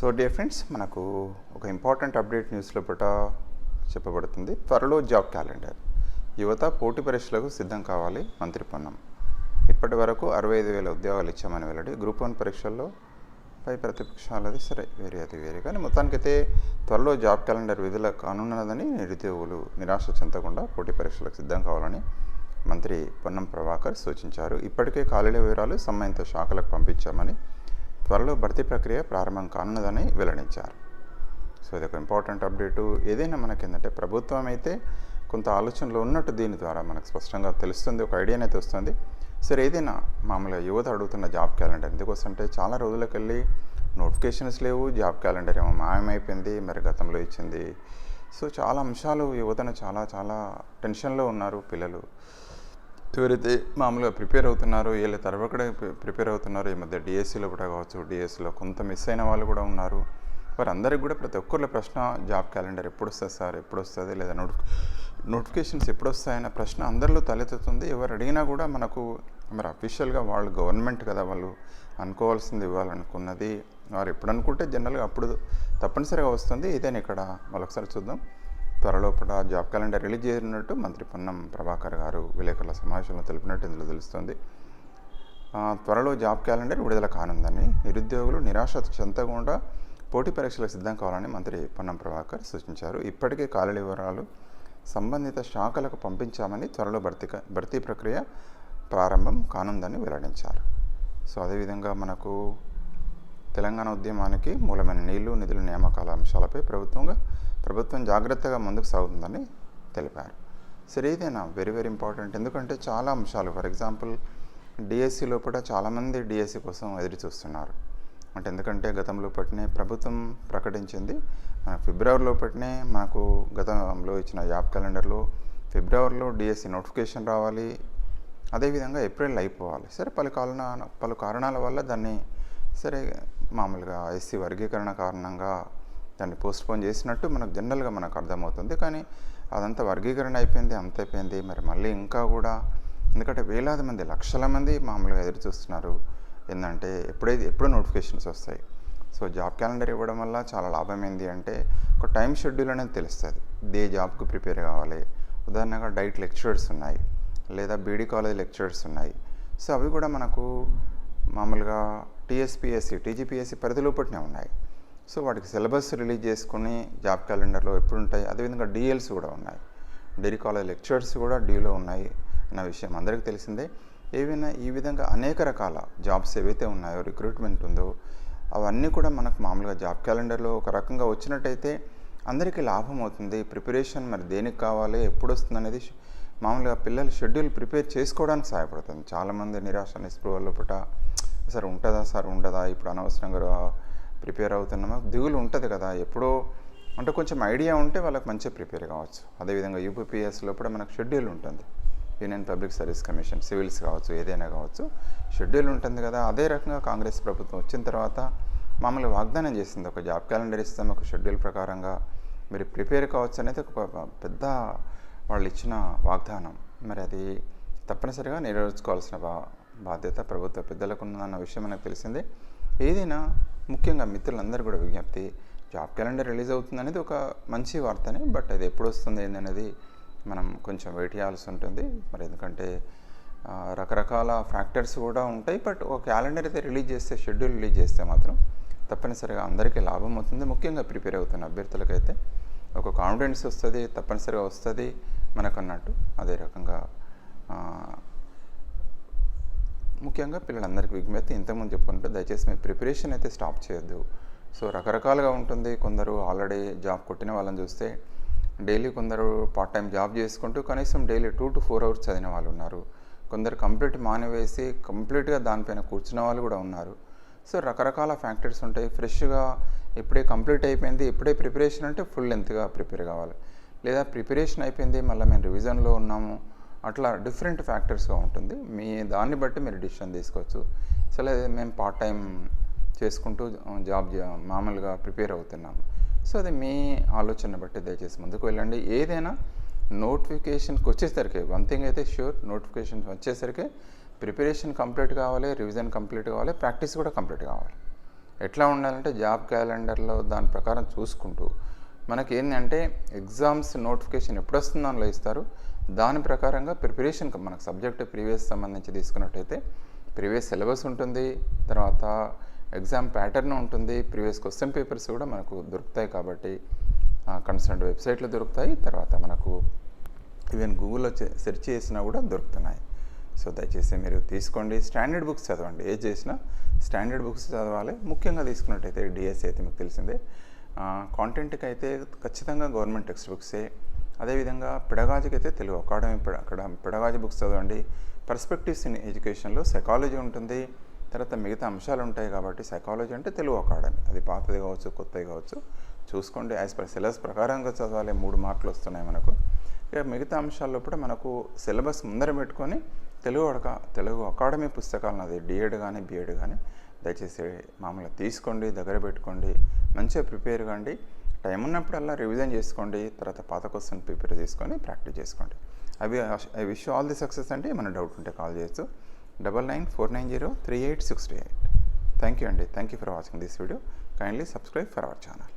So dear friends మనకు ఒక important update న్యూస్లో పూట చెప్పబడుతుంది. త్వరలో జాబ్ క్యాలెండర్ యువత పోటీ పరీక్షలకు సిద్ధం కావాలి మంత్రి పొన్నం. ఇప్పటి వరకు అరవై ఐదు వేల ఉద్యోగాలు ఇచ్చామని వెల్లడి. గ్రూప్ వన్ పరీక్షల్లో పై ప్రతిపక్షాలది సరే వేరే అది వేరే. కానీ మొత్తానికైతే త్వరలో జాబ్ క్యాలెండర్ విధుల కానున్నదని నిరుద్యోగులు నిరాశ చెందకుండా పోటీ పరీక్షలకు సిద్ధం కావాలని మంత్రి పొన్నం ప్రభాకర్ సూచించారు. ఇప్పటికే ఖాళీల వివరాలు సంబంధిత శాఖలకు పంపించామని త్వరలో భర్తీ ప్రక్రియ ప్రారంభం కానున్నదని వెల్లడించారు. సో ఇది ఒక ఇంపార్టెంట్ అప్డేటు. ఏదైనా మనకి ఏంటంటే ప్రభుత్వం అయితే కొంత ఆలోచనలో ఉన్నట్టు దీని ద్వారా మనకు స్పష్టంగా తెలుస్తుంది ఒక ఐడియా అయితే వస్తుంది. సరే ఏదైనా మామూలుగా యువత అడుగుతున్న జాబ్ క్యాలెండర్ ఎందుకోసం అంటే చాలా రోజులకు వెళ్ళి నోటిఫికేషన్స్ లేవు జాబ్ క్యాలెండర్ ఏమో మాయమైపోయింది మరి గతంలో ఇచ్చింది. సో చాలా అంశాలు యువతను చాలా చాలా టెన్షన్లో ఉన్నారు పిల్లలు. ఎవరైతే మామూలుగా ప్రిపేర్ అవుతున్నారో వీళ్ళ తరబడి ప్రిపేర్ అవుతున్నారో. ఈ మధ్య డిఎస్సిలో కూడా కావచ్చు డిఎస్సిలో కొంత మిస్ అయిన వాళ్ళు కూడా ఉన్నారు. వారందరికీ కూడా ప్రతి ఒక్కరిలో ప్రశ్న జాబ్ క్యాలెండర్ ఎప్పుడు వస్తుంది సార్? ఎప్పుడు వస్తుంది లేదా నోటిఫి నోటిఫికేషన్స్ ఎప్పుడు వస్తాయన్న ప్రశ్న అందరిలో తలెత్తుతుంది. ఎవరు అడిగినా కూడా మనకు మరి అఫీషియల్గా వాళ్ళు గవర్నమెంట్ కదా వాళ్ళు అనుకోవాల్సింది ఇవ్వాలనుకున్నది. వారు ఎప్పుడు అనుకుంటే జనరల్గా అప్పుడు తప్పనిసరిగా వస్తుంది. ఇదేనా ఇక్కడ మరొకసారి చూద్దాం. త్వరలోపట జాబ్ క్యాలెండర్ రిలీజ్ చేయనున్నట్టు మంత్రి పొన్నం ప్రభాకర్ గారు విలేకరుల సమావేశంలో తెలిపినట్టు ఇందులో తెలుస్తుంది. త్వరలో జాబ్ క్యాలెండర్ విడుదల కానుందని నిరుద్యోగులు నిరాశ చెందకుండా పోటీ పరీక్షలకు సిద్ధం కావాలని మంత్రి పొన్నం ప్రభాకర్ సూచించారు. ఇప్పటికే ఖాళీల వివరాలు సంబంధిత శాఖలకు పంపించామని త్వరలో భర్తీ భర్తీ ప్రక్రియ ప్రారంభం కానుందని వెల్లడించారు. సో అదేవిధంగా మనకు తెలంగాణ ఉద్యమానికి మూలమైన నీళ్ళు నిధుల నియామకాల అంశాలపై ప్రభుత్వంగా ప్రభుత్వం జాగ్రత్తగా ముందుకు సాగుతుందని తెలిపారు. సరే ఇదేనా? వెరీ వెరీ ఇంపార్టెంట్ ఎందుకంటే చాలా అంశాలు ఫర్ ఎగ్జాంపుల్ డిఎస్సిలో కూడా చాలామంది డిఎస్సి కోసం ఎదురు చూస్తున్నారు. అంటే ఎందుకంటే గతంలో పట్టినే ప్రభుత్వం ప్రకటించింది. ఫిబ్రవరిలో ఫిబ్రవరి లోపటినే మనకు గతంలో ఇచ్చిన యాప్ క్యాలెండర్లో ఫిబ్రవరిలో డిఎస్సి నోటిఫికేషన్ రావాలి. అదేవిధంగా ఏప్రిల్ అయిపోవాలి. సరే పలు కారణ పలు కారణాల వల్ల దాన్ని సరే మామూలుగా ఎస్సీ వర్గీకరణ కారణంగా దాన్ని పోస్ట్పోన్ చేసినట్టు మనకు జనరల్గా మనకు అర్థమవుతుంది. కానీ అదంతా వర్గీకరణ అయిపోయింది అంత అయిపోయింది. మరి మళ్ళీ ఇంకా కూడా ఎందుకంటే వేలాది మంది లక్షల మంది మామూలుగా ఎదురు చూస్తున్నారు. ఏంటంటే ఎప్పుడైతే ఎప్పుడో నోటిఫికేషన్స్ వస్తాయి. సో జాబ్ క్యాలెండర్ ఇవ్వడం వల్ల చాలా లాభం ఏంటి అంటే ఒక టైం షెడ్యూల్ అనేది తెలుస్తుంది. ఏ జాబ్కి ప్రిపేర్ కావాలి. ఉదాహరణగా డైట్ లెక్చరర్స్ ఉన్నాయి. లేదా బీడీ కాలేజ్ లెక్చరర్స్ ఉన్నాయి. సో అవి కూడా మనకు మామూలుగా టీఎస్పిఎస్సి టీజీపీఎస్సి పరిధిలోపటినే ఉన్నాయి. సో వాటికి సిలబస్ రిలీజ్ చేసుకుని జాబ్ క్యాలెండర్లో ఎప్పుడు ఉంటాయి అదేవిధంగా డిఎల్స్ కూడా ఉన్నాయి. డిగ్రీ కాలేజ్ లెక్చరర్స్ కూడా డీలో ఉన్నాయి అన్న విషయం అందరికీ తెలిసిందే. ఏవైనా ఈ విధంగా అనేక రకాల జాబ్స్ ఏవైతే ఉన్నాయో రిక్రూట్మెంట్ ఉందో అవన్నీ కూడా మనకు మామూలుగా జాబ్ క్యాలెండర్లో ఒక రకంగా వచ్చినట్టయితే అందరికీ లాభం అవుతుంది. ప్రిపరేషన్ మరి దేనికి కావాలి ఎప్పుడు వస్తుంది అనేది మామూలుగా పిల్లలు షెడ్యూల్ ప్రిపేర్ చేసుకోవడానికి సహాయపడుతుంది. చాలామంది నిరాశ నిస్పృహలో పుట సార్ ఉంటుందా సార్ ఉండదా? ఇప్పుడు అనవసరంగా ప్రిపేర్ అవుతున్నామా. దిగులు ఉంటుంది కదా ఎప్పుడో అంటే కొంచెం ఐడియా ఉంటే వాళ్ళకి మంచిగా ప్రిపేర్ కావచ్చు. అదేవిధంగా యూపీపీఎస్లో కూడా మనకు షెడ్యూల్ ఉంటుంది. Union Public Service Commission civils కావచ్చు ఏదైనా కావచ్చు షెడ్యూల్ ఉంటుంది కదా. అదే రకంగా కాంగ్రెస్ ప్రభుత్వం వచ్చిన తర్వాత మామూలుగా వాగ్దానం చేసింది. ఒక జాబ్ క్యాలెండర్ ఇస్తాం ఒక షెడ్యూల్ ప్రకారంగా మీరు ప్రిపేర్ కావచ్చు అనేది ఒక పెద్ద వాళ్ళు ఇచ్చిన వాగ్దానం. మరి అది తప్పనిసరిగా నెరవేర్చుకోవాల్సిన బా బాధ్యత ప్రభుత్వ పెద్దలకు ఉందన్న విషయం మనకు తెలిసిందే. ఏదైనా ముఖ్యంగా మిత్రులందరూ కూడా విజ్ఞప్తి జాబ్ క్యాలెండర్ రిలీజ్ అవుతుంది అనేది ఒక మంచి వార్తనే బట్ అది ఎప్పుడు వస్తుంది ఏందనేది మనం కొంచెం వెయిట్ చేయాల్సి ఉంటుంది. మరి ఎందుకంటే రకరకాల ఫ్యాక్టర్స్ కూడా ఉంటాయి బట్ ఒక క్యాలెండర్ అయితే రిలీజ్ చేస్తే షెడ్యూల్ రిలీజ్ చేస్తే మాత్రం తప్పనిసరిగా అందరికీ లాభం అవుతుంది. ముఖ్యంగా ప్రిపేర్ అవుతున్న అభ్యర్థులకైతే ఒక కాన్ఫిడెన్స్ వస్తుంది తప్పనిసరిగా వస్తుంది మనకు అన్నట్టు అదే రకంగా ముఖ్యంగా పిల్లలందరికీ విజ్ఞప్తి ఇంతకుముందు చెప్పుకుంటే దయచేసి మీ ప్రిపరేషన్ అయితే స్టాప్ చేయొద్దు. సో రకరకాలుగా ఉంటుంది. కొందరు ఆల్రెడీ జాబ్ కొట్టిన వాళ్ళని చూస్తే డైలీ కొందరు పార్ట్ టైం జాబ్ చేసుకుంటూ కనీసం daily two to four hours చదివిన వాళ్ళు ఉన్నారు. కొందరు కంప్లీట్ మానివేసి కంప్లీట్గా దానిపైన కూర్చున్న వాళ్ళు కూడా ఉన్నారు. సో రకరకాల ఫ్యాక్టర్స్ ఉంటాయి. ఫ్రెష్గా ఇప్పుడే కంప్లీట్ అయిపోయింది ఇప్పుడే ప్రిపరేషన్ అంటే ఫుల్ లెంత్గా ప్రిపేర్ కావాలి. లేదా ప్రిపరేషన్ అయిపోయింది మళ్ళీ మేము రివిజన్లో ఉన్నాము. అట్లా డిఫరెంట్ ఫ్యాక్టర్స్గా ఉంటుంది. మీ దాన్ని బట్టి మీరు డిసిషన్ తీసుకోవచ్చు. సరే మేము పార్ట్ టైం చేసుకుంటూ జాబ్ మామూలుగా ప్రిపేర్ అవుతున్నాము సో అది మీ ఆలోచన బట్టి దయచేసి ముందుకు వెళ్ళండి. ఏదైనా నోటిఫికేషన్కి వచ్చేసరికి వన్ థింగ్ అయితే ష్యూర్ నోటిఫికేషన్ వచ్చేసరికి ప్రిపరేషన్ కంప్లీట్ కావాలి రివిజన్ కంప్లీట్ కావాలి ప్రాక్టీస్ కూడా కంప్లీట్ కావాలి. ఎట్లా ఉండాలంటే జాబ్ క్యాలెండర్లో దాని ప్రకారం చూసుకుంటూ మనకి ఏంటంటే ఎగ్జామ్స్ నోటిఫికేషన్ ఎప్పుడు వస్తుందో అందులో ఇస్తారు. దాని ప్రకారంగా ప్రిపరేషన్ మనకు సబ్జెక్ట్ ప్రీవియస్ సంబంధించి తీసుకున్నట్టయితే ప్రీవియస్ సిలబస్ ఉంటుంది. తర్వాత ఎగ్జామ్ ప్యాటర్న్ ఉంటుంది. ప్రీవియస్ క్వశ్చన్ పేపర్స్ కూడా మనకు దొరుకుతాయి కాబట్టి కన్సర్న్ వెబ్సైట్లు దొరుకుతాయి. తర్వాత మనకు ఈవెన్ గూగుల్లో సెర్చ్ చేసినా కూడా దొరుకుతున్నాయి. సో దయచేసి మీరు తీసుకోండి. స్టాండర్డ్ బుక్స్ చదవండి. ఏది చేసినా స్టాండర్డ్ బుక్స్ చదవాలి. ముఖ్యంగా తీసుకున్నట్టయితే డిఎస్సి అయితే మీకు తెలిసిందే. కాంటెంట్కి అయితే ఖచ్చితంగా గవర్నమెంట్ టెక్స్ట్ బుక్సే అదేవిధంగా పెడగాజీకి అయితే తెలుగు అకాడమీ అక్కడ పెడగాజీ బుక్స్ చదవండి. పర్స్పెక్టివ్స్ ఇన్ ఎడ్యుకేషన్లో సైకాలజీ ఉంటుంది. తర్వాత మిగతా అంశాలు ఉంటాయి కాబట్టి సైకాలజీ అంటే తెలుగు అకాడమీ. అది పాతది కావచ్చు కొత్తది కావచ్చు. చూసుకోండి యాజ్ పర్ సిలబస్ ప్రకారంగా చదవాలి. మూడు మార్కులు వస్తున్నాయి మనకు. ఇక మిగతా అంశాల్లో కూడా మనకు సిలబస్ ముందర పెట్టుకొని తెలుగు అడక తెలుగు అకాడమీ పుస్తకాలను అది డిఎడ్ కానీ బిఎడ్ కానీ దయచేసి మామూలుగా తీసుకోండి దగ్గర పెట్టుకోండి. మంచిగా ప్రిపేర్ కాండి. టైం ఉన్నప్పుడల్లా రివిజన్ చేసుకోండి. తర్వాత పాత క్వశ్చన్ ప్రిపేర్ చేసుకొని ప్రాక్టీస్ చేసుకోండి. అవి I wish all the success అంటే ఏమైనా డౌట్ ఉంటే కాల్ చేయొచ్చు. Double nine four nine zero three eight six two eight. Thank you అండి. Thank you for watching this video. Kindly subscribe for our channel.